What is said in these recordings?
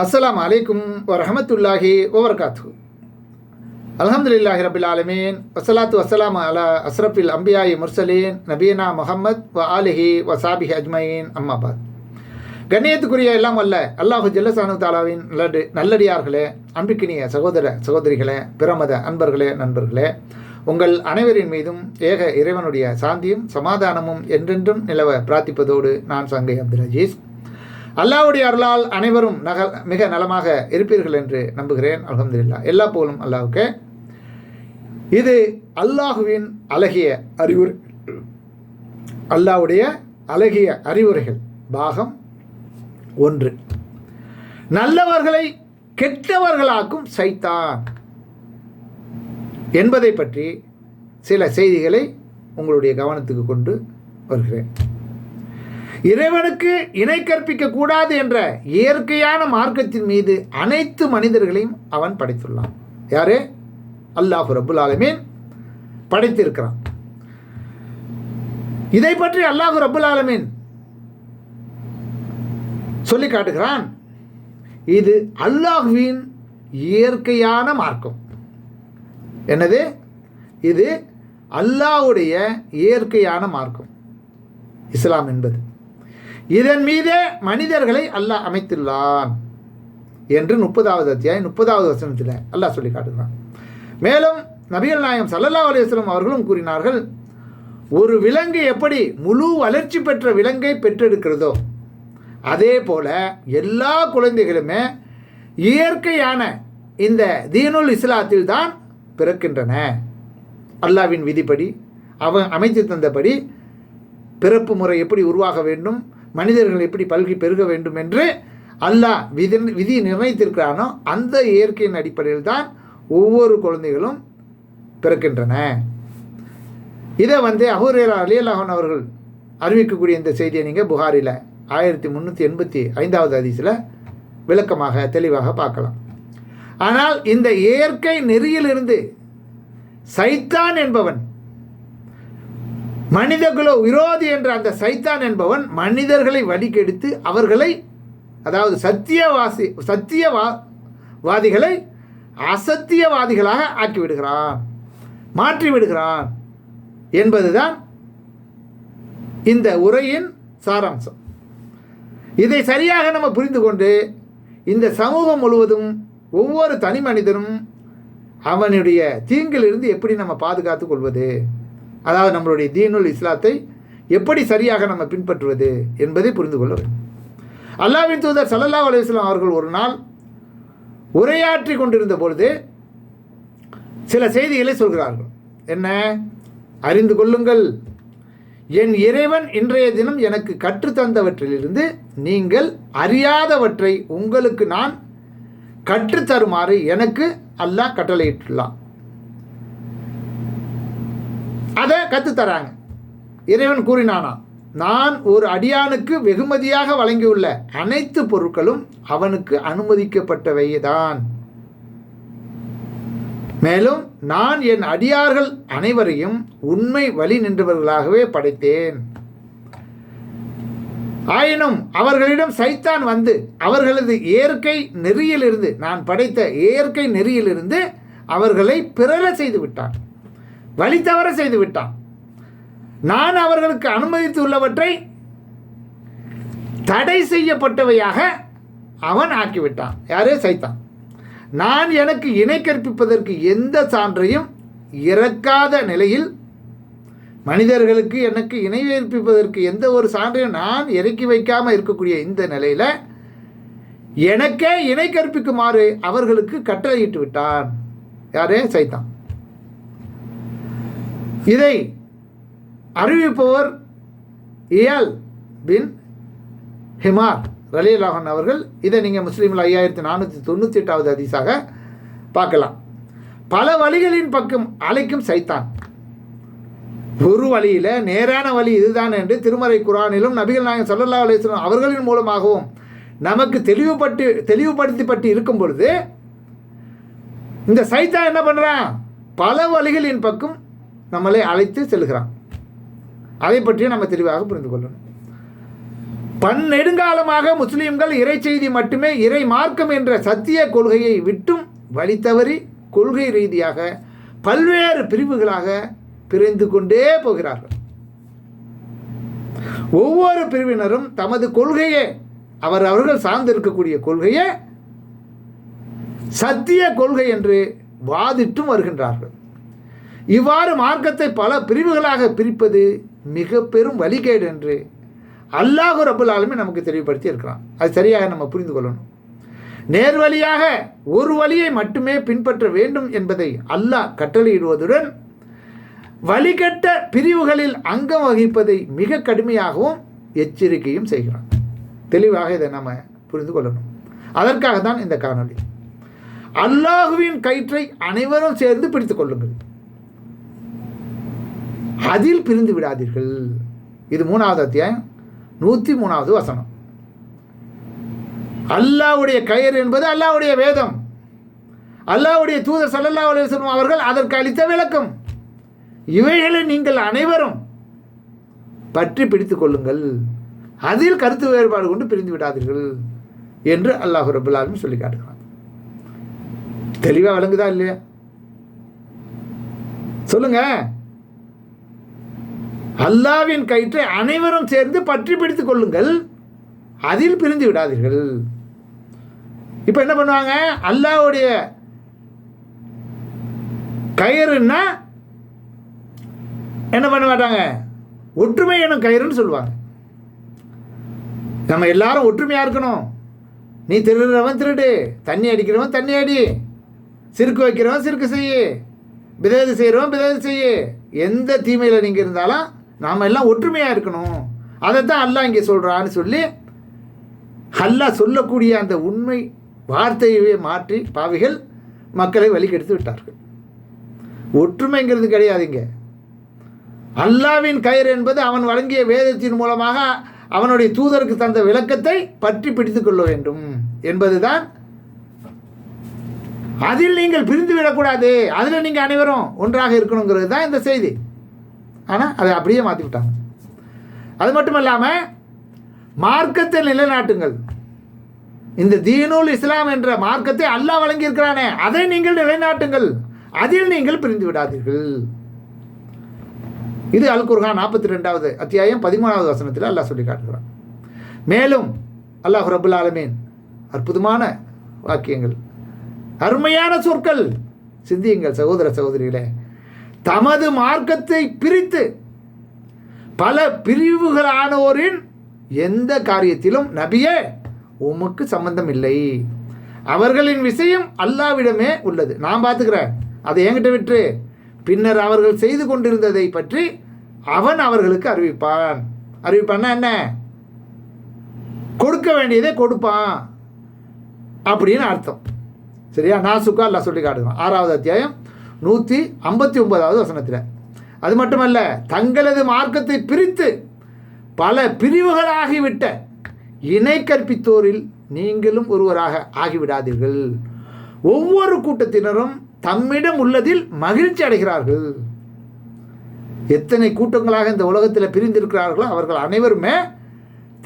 அஸ்ஸலாமு அலைக்கும் வரஹமத்துல்லாஹி வபரகாத்து அல்ஹம்துலில்லாஹி ரபில் ஆலமீன். வசலாத்து வசலாம் அலா அஸ்ரஃபில் அம்பியாயி முர்சலீன். நபீனா முகமத் வ ஆலிஹி வ சாபிஹி அஜ்மயின். அம்மாபாத் கண்ணியத்துக்குரிய எல்லாம் அல்ல அல்லாஹு ஜல்லசானு தாலாவின் நல்லடி நல்லடியார்களே அன்பிக்கினிய சகோதர சகோதரிகளே பிரமத அன்பர்களே நண்பர்களே உங்கள் அனைவரின் மீதும் ஏக இறைவனுடைய சாந்தியும் சமாதானமும் என்றென்றும் நிலவ பிரார்த்திப்பதோடு நான் சங்கை அப்துல் அஜீஸ். அல்லாவுடைய அருளால் அனைவரும் நக மிக நலமாக இருப்பீர்கள் என்று நம்புகிறேன். அல்ஹம்துலில்லாஹ். எல்லா போலும் அல்லாவுக்கு இது அல்லாஹுவின் அழகிய அறிவுரை. அல்லாஹ்வுடைய அழகிய அறிவுரைகள். பாகம் ஒன்று. நல்லவர்களை கெட்டவர்களாக்கும் சைத்தான் என்பதை பற்றி சில செய்திகளை உங்களுடைய கவனத்துக்கு கொண்டு வருகிறேன். இறைவனுக்கு இணை கற்பிக்க கூடாது என்ற இயற்கையான மார்க்கத்தின் மீது அனைத்து மனிதர்களையும் அவன் படைத்துள்ளான். யாரு? அல்லாஹு ரபுல் ஆலமீன் படைத்திருக்கிறான். இதை பற்றி அல்லாஹு ரபுல் ஆலமீன் சொல்லி காட்டுகிறான். இது அல்லாஹுவின் இயற்கையான மார்க்கம். என்னது? இது அல்லாஹ்வுடைய இயற்கையான மார்க்கம். இஸ்லாம் என்பது. இதன் மீதே மனிதர்களை அல்லாஹ் அமைத்துள்ளான் என்று முப்பதாவது அத்தியாயம் முப்பதாவது வசனத்தில் அல்லாஹ் சொல்லி காட்டுகிறான். மேலும் நபிகள் நாயம் சல்லல்லா அலுவலம் அவர்களும் கூறினார்கள் ஒரு விலங்கு எப்படி முழு வளர்ச்சி பெற்ற விலங்கை பெற்றெடுக்கிறதோ அதே போல எல்லா குழந்தைகளுமே இயற்கையான இந்த தீனுல் இஸ்லாத்தில் தான் பிறக்கின்றன. அல்லாவின் விதிப்படி அவன் அமைத்து தந்தபடி பிறப்பு முறை எப்படி உருவாக வேண்டும் மனிதர்கள் எப்படி பல்கி பெருக வேண்டும் என்று அல்லாஹ் விதி விதி நிர்ணயித்திருக்கிறானோ அந்த இயற்கையின் அடிப்படையில் தான் ஒவ்வொரு குழந்தைகளும் பிறக்கின்றன. இதை வந்து அஹூரேரா அலியல்லாஹன் அவர்கள் அறிவிக்கக்கூடிய இந்த செய்தியை நீங்கள் புகாரில் ஆயிரத்தி முந்நூற்றி எண்பத்தி ஐந்தாவது அதிசில் விளக்கமாக தெளிவாக பார்க்கலாம். ஆனால் இந்த இயற்கை நெறியிலிருந்து சைத்தான் என்பவன் மனிதகுல விரோதி என்ற அந்த சைத்தான் என்பவன் மனிதர்களை வழிகெடுத்து அவர்களை அதாவது சத்தியவாசி சத்தியவா வாதிகளை அசத்தியவாதிகளாக ஆக்கிவிடுகிறான் மாற்றி விடுகிறான் என்பதுதான் இந்த உரையின் சாராம்சம். இதை சரியாக நம்ம புரிந்து கொண்டு இந்த சமூகம் முழுவதும் ஒவ்வொரு தனி மனிதனும் அவனுடைய தீங்கிலிருந்து எப்படி நம்ம பாதுகாத்து கொள்வது? அதாவது நம்மளுடைய தீனுல் இஸ்லாத்தை எப்படி சரியாக நம்ம பின்பற்றுவது என்பதை புரிந்து கொள்ள வேண்டும். அல்லாவின் தூதர் சல்லல்லா அலுவலாம் அவர்கள் ஒரு நாள் உரையாற்றி கொண்டிருந்த பொழுது சில செய்திகளை சொல்கிறார்கள். என்ன? அறிந்து கொள்ளுங்கள். என் இறைவன் இன்றைய தினம் எனக்கு கற்றுத்தந்தவற்றிலிருந்து நீங்கள் அறியாதவற்றை உங்களுக்கு நான் கற்றுத்தருமாறு எனக்கு அல்லாஹ் கட்டளையிட்டுள்ளான். அதை கற்றுத்தராங்க இறைவன் கூறினானா நான் ஒரு அடியானுக்கு வெகுமதியாக வழங்கியுள்ள அனைத்து பொருட்களும் அவனுக்கு அனுமதிக்கப்பட்டவைதான். மேலும் நான் என் அடியார்கள் அனைவரையும் உண்மை வழி நின்றவர்களாகவே படைத்தேன். ஆயினும் அவர்களிடம் சைத்தான் வந்து அவர்களது இயற்கை நெறியிலிருந்து நான் படைத்த இயற்கை நெறியிலிருந்து அவர்களை பிறர செய்து விட்டான். வழி தவற செய்து விட்டான். நான் அவர்களுக்கு அனுமதித்துள்ளவற்றை தடை செய்யப்பட்டவையாக அவன் ஆக்கிவிட்டான். யாரே? சைத்தான். நான் எனக்கு இணை கற்பிப்பதற்கு எந்த சான்றையும் இறக்காத நிலையில் மனிதர்களுக்கு எனக்கு இணை கற்பிப்பதற்கு எந்த ஒரு சான்றையும் நான் இறக்கி வைக்காமல் இருக்கக்கூடிய இந்த நிலையில் எனக்கே இணை கற்பிக்குமாறு அவர்களுக்கு கட்டளையிட்டு விட்டான். யாரே? சைத்தான். இதை அறிவிப்பவர் இயால் பின் ஹிமார் ரலியலாகன் அவர்கள். இதை நீங்கள் முஸ்லீமில் ஐயாயிரத்தி நானூற்றி தொண்ணூற்றி எட்டாவது அதிசாக பார்க்கலாம். பல வழிகளின் பக்கம் அழைக்கும் சைத்தான். ஒரு வழியில் நேரான வழி இதுதான் என்று திருமறை குரானிலும் நபிகள் நாயகம் சல்லல்லா அலிஸ்லாம் அவர்களின் மூலமாகவும் நமக்கு தெளிவுபட்டு தெளிவுபடுத்திப்பட்டு இருக்கும் பொழுது இந்த சைத்தான் என்ன பண்ணுறான் பல வழிகளின் பக்கம் நம்மளை அழைத்து செல்கிறான். அதை பற்றியும் நம்ம தெளிவாக புரிந்து கொள்ளணும். பன்னெடுங்காலமாக முஸ்லீம்கள் இறை செய்தி மட்டுமே இறை மார்க்கம் என்ற சத்திய கொள்கையை விட்டும் வழி தவறி கொள்கை ரீதியாக பல்வேறு பிரிவுகளாக பிரிந்து கொண்டே போகிறார்கள். ஒவ்வொரு பிரிவினரும் தமது கொள்கையை அவர் அவர்கள் சார்ந்திருக்கக்கூடிய கொள்கையை சத்திய கொள்கை என்று வாதிட்டும் வருகின்றார்கள். இவ்வாறு மார்க்கத்தை பல பிரிவுகளாக பிரிப்பது மிக பெரும் வழிகேடு என்று அல்லாஹு ரபுல் நமக்கு தெளிவுபடுத்தி இருக்கிறான். அது சரியாக நம்ம புரிந்து கொள்ளணும். நேர்வழியாக ஒரு வழியை மட்டுமே பின்பற்ற வேண்டும் என்பதை அல்லாஹ் கட்டளையிடுவதுடன் வழிகட்ட பிரிவுகளில் அங்கம் வகிப்பதை மிக கடுமையாகவும் எச்சரிக்கையும் செய்கிறான். தெளிவாக இதை நம்ம புரிந்து கொள்ளணும். அதற்காக தான் இந்த காணொளி. அல்லாஹுவின் கயிற்றை அனைவரும் சேர்ந்து பிடித்துக் கொள்ளுங்கள். அதில் பிரிந்து விடாதீர்கள். இது மூணாவது அத்தியாயம். நூற்றி மூணாவது வசனம். அல்லாவுடைய கயிறு என்பது அல்லாவுடைய வேதம். அல்லாவுடைய தூதர் சல்லல்லா அலுவலம் அவர்கள் அதற்கு அளித்த விளக்கம். இவைகளை நீங்கள் அனைவரும் பற்றி பிடித்து கொள்ளுங்கள். அதில் கருத்து வேறுபாடு கொண்டு பிரிந்து விடாதீர்கள் என்று அல்லாஹு ரபுல்லாலும் சொல்லி காட்டுகிறான். தெளிவாக விளங்குதா இல்லையா? சொல்லுங்கள் அல்லாவின் கயிற்றை அனைவரும் சேர்ந்து பற்றி பிடித்துக் கொள்ளுங்கள். அதில் பிரிந்து விடாதீர்கள். இப்போ என்ன பண்ணுவாங்க? அல்லாவுடைய கயிறுன்னா என்ன பண்ண மாட்டாங்க? ஒற்றுமை எனும் கயிறுன்னு சொல்லுவாங்க. நம்ம எல்லாரும் ஒற்றுமையாக இருக்கணும். நீ திருடுறவன் திருடு தண்ணி அடிக்கிறவன் தண்ணி அடி சிறுக்கு வைக்கிறவன் சிறுக்கு செய்யு விதது செய்கிறவன் விதது செய்யு. எந்த தீமையில் நீங்கள் இருந்தாலும் நாம் எல்லாம் ஒற்றுமையாக இருக்கணும். அதைத்தான் அல்லாஹ் இங்கே சொல்கிறான்னு சொல்லி அல்லாஹ் சொல்லக்கூடிய அந்த உண்மை வார்த்தையவே மாற்றி பாவிகள் மக்களை வழிகெடுத்து விட்டார்கள். ஒற்றுமைங்கிறது கிடையாதுங்க அல்லாவின் கயிறு என்பது அவன் வழங்கிய வேதத்தின் மூலமாக அவனுடைய தூதருக்கு தந்த விளக்கத்தை பற்றி பிடித்து கொள்ள வேண்டும் என்பதுதான். அதில் நீங்கள் பிரிந்து விடக்கூடாது அதில் நீங்கள் அனைவரும் ஒன்றாக இருக்கணுங்கிறது தான் இந்த செய்தி. ஆனால் அதை அப்படியே மாற்றி விட்டாங்க. அது மட்டும் இல்லாமல் மார்க்கத்தை நிலைநாட்டுங்கள். இந்த தீனுல் இஸ்லாம் என்ற மார்க்கத்தை அல்லாஹ் வழங்கியிருக்கிறானே அதை நீங்கள் நிலைநாட்டுங்கள். அதில் நீங்கள் பிரிந்து விடாதீர்கள். இது அல் குர்ஹான் நாற்பத்தி ரெண்டாவது அத்தியாயம் பதிமூணாவது வசனத்தில் அல்லாஹ் சொல்லி காட்டுகிறான். மேலும் அல்லாஹ் ரபுல் ஆலமீன் அற்புதமான வாக்கியங்கள். அருமையான சொற்கள். சிந்தியுங்கள் சகோதர சகோதரிகளே. தமது மார்க்கத்தை பிரித்து பல பிரிவுகளானோரின் எந்த காரியத்திலும் நபியே உமக்கு சம்பந்தம் இல்லை அவர்களின் விஷயம் அல்லாவிடமே உள்ளது. நான் பார்த்துக்கிறேன். அதை என்கிட்ட விட்டு பின்னர் அவர்கள் செய்து கொண்டிருந்ததை பற்றி அவன் அவர்களுக்கு அறிவிப்பான். அறிவிப்பான்னா என்ன? கொடுக்க வேண்டியதை கொடுப்பான். அப்படின்னு அர்த்தம். சரியா? நாசுக்கா அல்லா சொல்லி காட்டுவான் ஆறாவது அத்தியாயம். நூற்றி ஐம்பத்தி ஒன்பதாவது வசனத்தில். அது மட்டுமல்ல தங்களது மார்க்கத்தை பிரித்து பல பிரிவுகளாகிவிட்ட இணை கற்பித்தோரில் நீங்களும் ஒருவராக ஆகிவிடாதீர்கள். ஒவ்வொரு கூட்டத்தினரும் தம்மிடம் உள்ளதில் மகிழ்ச்சி அடைகிறார்கள். எத்தனை கூட்டங்களாக இந்த உலகத்தில் பிரிந்திருக்கிறார்களோ அவர்கள் அனைவருமே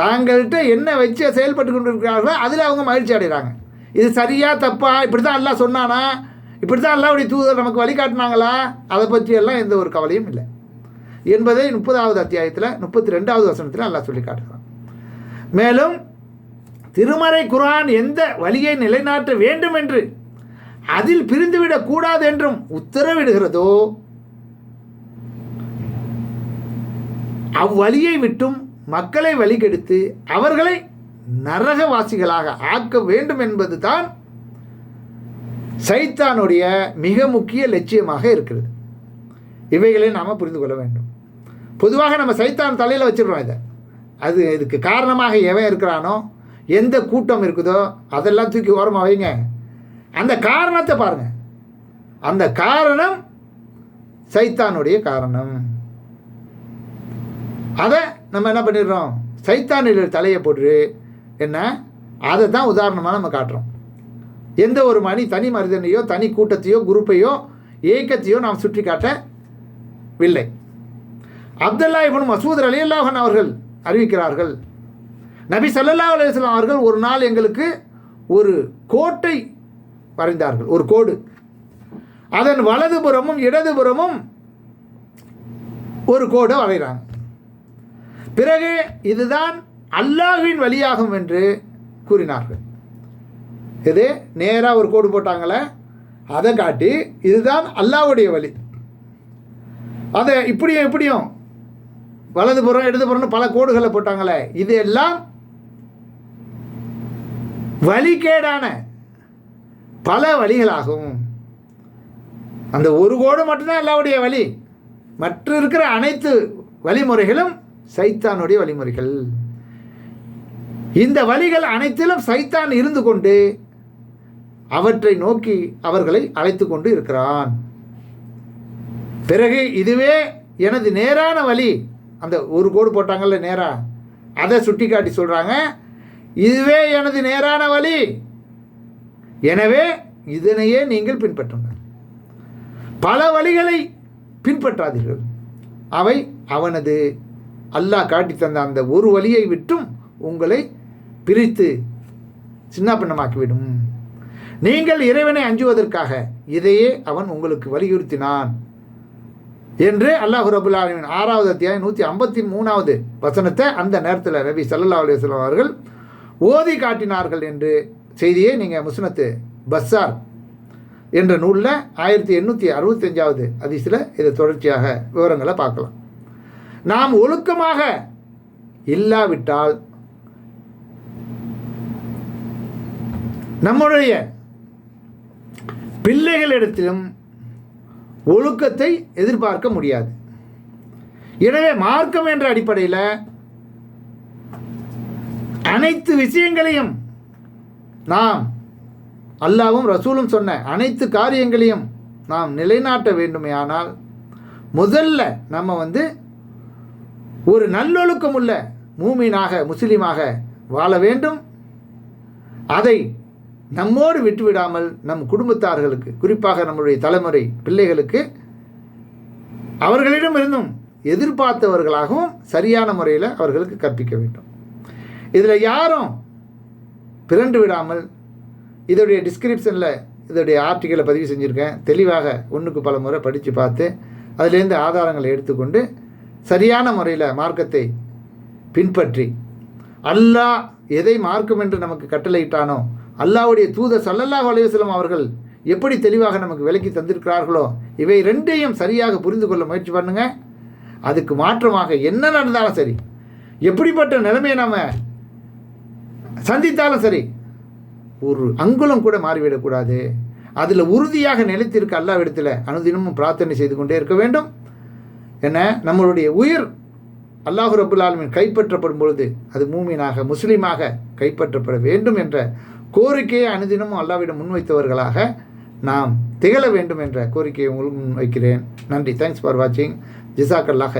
தாங்கள்கிட்ட என்ன வச்சு செயல்பட்டு கொண்டிருக்கிறார்களோ அதில் அவங்க மகிழ்ச்சி அடைகிறாங்க. இது சரியா தப்பா? இப்படி தான் எல்லாம் சொன்னானா? இப்படி தான் அல்லாவுடைய தூதர் நமக்கு வழிகாட்டினாங்களா அதை பற்றியெல்லாம் எந்த ஒரு கவலையும் இல்லை. என்பதை முப்பதாவது அத்தியாயத்தில் முப்பத்தி ரெண்டாவது வசனத்தில் அல்லாஹ் சொல்லி காட்டுகிறான். மேலும் திருமறை குரான் எந்த வழியை நிலைநாட்ட வேண்டும் என்று அதில் பிரிந்துவிடக் கூடாது என்றும் உத்தரவிடுகிறதோ அவ்வழியை விட்டும் மக்களை வழிகெடுத்து அவர்களை நரகவாசிகளாக ஆக்க வேண்டும் என்பதுதான் சைத்தானுடைய மிக முக்கிய லட்சியமாக இருக்கிறது. இவைகளை நாம் புரிந்து கொள்ள வேண்டும். பொதுவாக நம்ம சைத்தான் தலையில் வச்சிடுறோம் இதை. அது இதுக்கு காரணமாக எவன் இருக்கிறானோ எந்த கூட்டம் இருக்குதோ அதெல்லாம் தூக்கி ஓரமாக வைங்க. அந்த காரணத்தை பாருங்கள் அந்த காரணம் சைத்தானுடைய காரணம். அதை நம்ம என்ன பண்ணிடுறோம்? சைத்தானுடைய தலையை போட்டு என்ன? அதை தான் உதாரணமாக நம்ம காட்டுறோம். எந்த ஒரு மணி தனி மனிதனையோ தனி கூட்டத்தையோ குரூப்பையோ ஏக்கத்தையோ நாம் சுற்றி காட்டவில்லை அப்துல்லா இவன் மசூத் அலி அல்லாஹன் அவர்கள் அறிவிக்கிறார்கள் நபி சல்லல்லா அலுவலாம் அவர்கள் ஒரு நாள் எங்களுக்கு ஒரு கோட்டை வரைந்தார்கள் ஒரு கோடு. அதன் வலதுபுறமும் இடதுபுறமும் ஒரு கோடை வரைகிறாங்க. பிறகு இதுதான் அல்லாஹின் வழியாகும் என்று கூறினார்கள். இது நேராக ஒரு கோடு போட்டாங்களே அதை காட்டி இதுதான் அல்லாஹ்வுடைய வழி. அதை இப்படியும் இப்படியும் வலதுபுறம் இடதுபுறம்னு பல கோடுகளை போட்டாங்களே இது எல்லாம் வழிகேடான பல வழிகளாகும். அந்த ஒரு கோடு மட்டும்தான் அல்லாவுடைய வழி. மற்ற இருக்கிற அனைத்து வழிமுறைகளும் சைத்தானுடைய வழிமுறைகள். இந்த வழிகள் அனைத்திலும் சைத்தான் இருந்து கொண்டு அவற்றை நோக்கி அவர்களை அழைத்து கொண்டு இருக்கிறான். பிறகு இதுவே எனது நேரான வழி. அந்த ஒரு கோடு போட்டாங்கல்ல நேரா? அதை சுட்டி காட்டி சொல்கிறாங்க இதுவே எனது நேரான வழி. எனவே இதனையே நீங்கள் பின்பற்றுங்கள். பல வழிகளை பின்பற்றாதீர்கள். அவை அவனது. அல்லாஹ் காட்டி தந்த அந்த ஒரு வழியை விட்டும் உங்களை பிரித்து சின்னாபின்னமாக்கிவிடும். நீங்கள் இறைவனை அஞ்சுவதற்காக இதையே அவன் உங்களுக்கு வலியுறுத்தினான் என்று அல்லாஹ் ரபுல் ஆலமின் ஆறாவது அத்தியாயம் நூற்றி ஐம்பத்தி மூணாவது வசனத்தை அந்த நேரத்தில் ரவி சல்லா அலுவலம் அவர்கள் ஓதி காட்டினார்கள் என்று செய்தியை நீங்கள் முஸ்னத்து பஸ்ஸார் என்ற நூலில் ஆயிரத்தி எண்ணூற்றி அறுபத்தஞ்சாவது அதிசில் இதை தொடர்ச்சியாக விவரங்களை பார்க்கலாம். நாம் ஒழுக்கமாக இல்லாவிட்டால் நம்முடைய பிள்ளைகளிடத்திலும் ஒழுக்கத்தை எதிர்பார்க்க முடியாது. எனவே மார்க்கம் என்ற அடிப்படையில் அனைத்து விஷயங்களையும் நாம் அல்லாவும் ரசூலும் சொன்ன அனைத்து காரியங்களையும் நாம் நிலைநாட்ட வேண்டுமே ஆனால் முதல்ல நம்ம வந்து ஒரு நல்லொழுக்கம் உள்ள மூமீனாக முஸ்லீமாக வாழ வேண்டும். அதை நம்மோடு விட்டுவிடாமல் நம் குடும்பத்தார்களுக்கு குறிப்பாக நம்முடைய தலைமுறை பிள்ளைகளுக்கு அவர்களிடம் இருந்தும் எதிர்பார்த்தவர்களாகவும் சரியான முறையில் அவர்களுக்கு கற்பிக்க வேண்டும். இதில் யாரும் பிறண்டு விடாமல் இதோடைய டிஸ்கிரிப்ஷனில் இதோடைய ஆர்டிக்கலை பதிவு செஞ்சுருக்கேன். தெளிவாக ஒன்றுக்கு பல முறை படித்து பார்த்து அதிலேருந்து ஆதாரங்களை எடுத்துக்கொண்டு சரியான முறையில் மார்க்கத்தை பின்பற்றி அல்லாஹ் எதை மார்க்கம் என்று நமக்கு கட்டளையிட்டானோ அல்லாவுடைய தூதர் சல்லல்லாஹ் அலைவசலம் அவர்கள் எப்படி தெளிவாக நமக்கு விலக்கி தந்திருக்கிறார்களோ இவை ரெண்டையும் சரியாக புரிந்து கொள்ள முயற்சி பண்ணுங்க. அதுக்கு மாற்றமாக என்ன நடந்தாலும் சரி எப்படிப்பட்ட நிலைமையை நம்ம சந்தித்தாலும் சரி ஒரு அங்குலம் கூட மாறிவிடக்கூடாது அதில் உறுதியாக நிலைத்திருக்க அல்லாவிடத்தில் அனுதினமும் பிரார்த்தனை செய்து கொண்டே இருக்க வேண்டும். என்ன? நம்மளுடைய உயிர் அல்லாஹு ரபுல் ஆலமின் கைப்பற்றப்படும் பொழுது அது மூமினாக முஸ்லீமாக கைப்பற்றப்பட வேண்டும் என்ற கோரிக்கையை அனுதினமும் அல்லாவிடம் முன்வைத்தவர்களாக நாம் திகழ வேண்டும் என்ற கோரிக்கையை உங்களுக்கு முன் வைக்கிறேன். நன்றி. தேங்க்ஸ் ஃபார் வாட்சிங் ஜிசாக் அல்லா